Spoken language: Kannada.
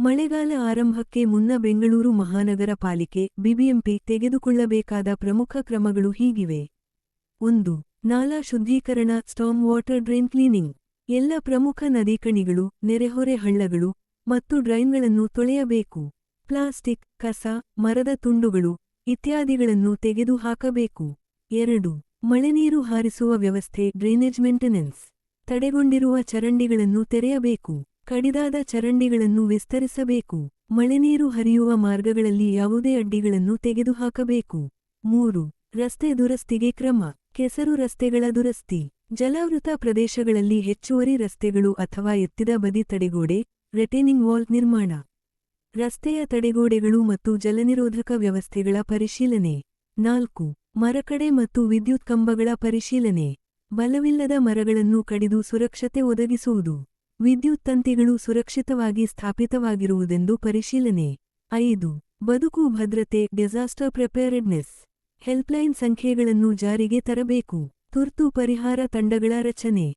ಮಳೆಗಾಲ ಆರಂಭಕ್ಕೆ ಮುನ್ನ ಬೆಂಗಳೂರು ಮಹಾನಗರ ಪಾಲಿಕೆ, ಬಿಬಿಎಂಪಿ ತೆಗೆದುಕೊಳ್ಳಬೇಕಾದ ಪ್ರಮುಖ ಕ್ರಮಗಳು ಹೀಗಿವೆ. ಒಂದು, ನಾಲಾ ಶುದ್ಧೀಕರಣ ಸ್ಟಾಮ್ ವಾಟರ್ ಡ್ರೈನ್ ಕ್ಲೀನಿಂಗ್. ಎಲ್ಲ ಪ್ರಮುಖ ನದಿಕಣಿಗಳು ನೆರೆಹೊರೆ ಹಳ್ಳಗಳು ಮತ್ತು ಡ್ರೈನ್ಗಳನ್ನು ತೊಳೆಯಬೇಕು. ಪ್ಲಾಸ್ಟಿಕ್, ಕಸ, ಮರದ ತುಂಡುಗಳು ಇತ್ಯಾದಿಗಳನ್ನು ತೆಗೆದುಹಾಕಬೇಕು. ಎರಡು ಮಳೆನೀರು ಹಾರಿಸುವ ವ್ಯವಸ್ಥೆ, ಡ್ರೈನೇಜ್ ಮೇಂಟೆನೆನ್ಸ್. ತಡೆಗೊಂಡಿರುವ ಚರಂಡಿಗಳನ್ನು ತೆರೆಯಬೇಕು. ಕಡಿದಾದ ಚರಂಡಿಗಳನ್ನು ವಿಸ್ತರಿಸಬೇಕು. ಮಳೆನೀರು ಹರಿಯುವ ಮಾರ್ಗಗಳಲ್ಲಿ ಯಾವುದೇ ಅಡ್ಡಿಗಳನ್ನು ತೆಗೆದುಹಾಕಬೇಕು. ಮೂರು, ರಸ್ತೆ ದುರಸ್ತಿಗೆ ಕ್ರಮ. ಕೆಸರು ರಸ್ತೆಗಳ ದುರಸ್ತಿ. ಜಲಾವೃತ ಪ್ರದೇಶಗಳಲ್ಲಿ ಹೆಚ್ಚುವರಿ ರಸ್ತೆಗಳು ಅಥವಾ ಎತ್ತಿದ ಬದಿ ತಡೆಗೋಡೆ, ರೆಟೇನಿಂಗ್ ವಾಲ್ ನಿರ್ಮಾಣ. ರಸ್ತೆಯ ತಡೆಗೋಡೆಗಳು ಮತ್ತು ಜಲನಿರೋಧಕ ವ್ಯವಸ್ಥೆಗಳ ಪರಿಶೀಲನೆ. ನಾಲ್ಕು, ಮರಕಡೆ ಮತ್ತು ವಿದ್ಯುತ್ ಕಂಬಗಳ ಪರಿಶೀಲನೆ. ಬಲವಿಲ್ಲದ ಮರಗಳನ್ನು ಕಡಿದು ಸುರಕ್ಷತೆ ಒದಗಿಸುವುದು. ವಿದ್ಯುತ್ ತಂತಿಗಳು ಸುರಕ್ಷಿತವಾಗಿ ಸ್ಥಾಪಿತವಾಗಿರುವುದೆಂದು ಪರಿಶೀಲನೆ. ಐದು. ಬದುಕು, ಭದ್ರತೆ ಡಿಸಾಸ್ಟರ್ ಪ್ರಿಪೇರ್ಡ್ನೆಸ್ ಹೆಲ್ಪ್ಲೈನ್ ಸಂಖ್ಯೆಗಳನ್ನು ಜಾರಿಗೆ ತರಬೇಕು. ತುರ್ತು ಪರಿಹಾರ ತಂಡಗಳ ರಚನೆ.